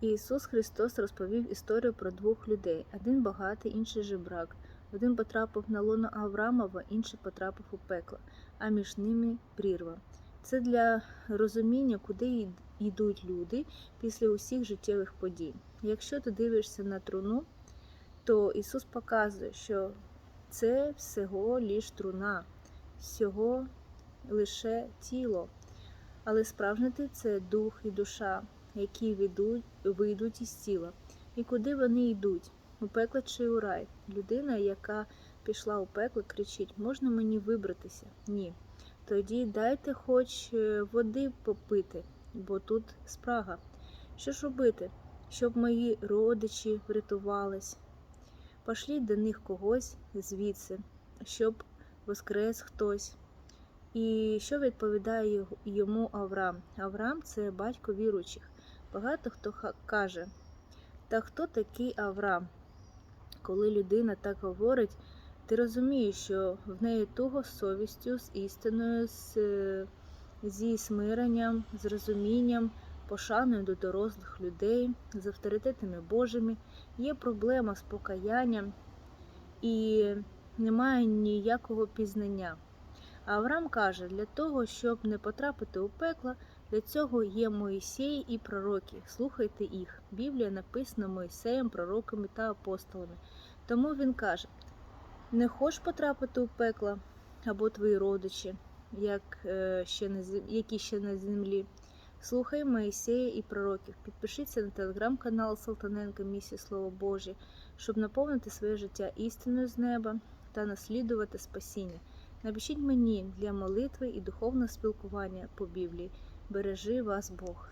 Ісус Христос розповів історію про двох людей: один багатий, інший жебрак. Один потрапив на лоно Аврамова, інший потрапив у пекло, а між ними прірва. Це для розуміння, куди йдуть люди після усіх життєвих подій. Якщо ти дивишся на труну, то Ісус показує, що це всього лиш труна, всього лише тіло. Але справжнє ти це дух і душа, які вийдуть із тіла. І куди вони йдуть? У пекло чи у рай? Людина, яка пішла у пекло, кричить: можна мені вибратися? Ні. Тоді дайте хоч е, води попити, бо тут спрага. Що ж робити, щоб мої родичі врятувались? Пошліть до них когось звідси, щоб воскрес хтось. І що відповідає йому Авраам? Авраам це батько віруючих. Багато хто каже, та хто такий Авраам? Коли людина так говорить, ти розумієш, що в неї туго з совістю, з істиною, з, зі смиренням, з розумінням, пошаною до дорослих людей, з авторитетами Божими. Є проблема з покаянням і немає ніякого пізнання. Авраам каже, для того, щоб не потрапити у пекло, для цього є Моїсей і пророки. Слухайте їх. Біблія написана Моїсеєм, пророками та апостолами. Тому він каже: не хочеш потрапити у пекло або твої родичі, як, е, ще на, зем- які ще на землі. Слухай Моїсея і пророків. Підпишіться на телеграм-канал Салтаненка Місія Слово Боже, щоб наповнити своє життя істиною з неба та наслідувати спасіння. Напишіть мені для молитви і духовного спілкування по Біблії. Бережи вас Бог.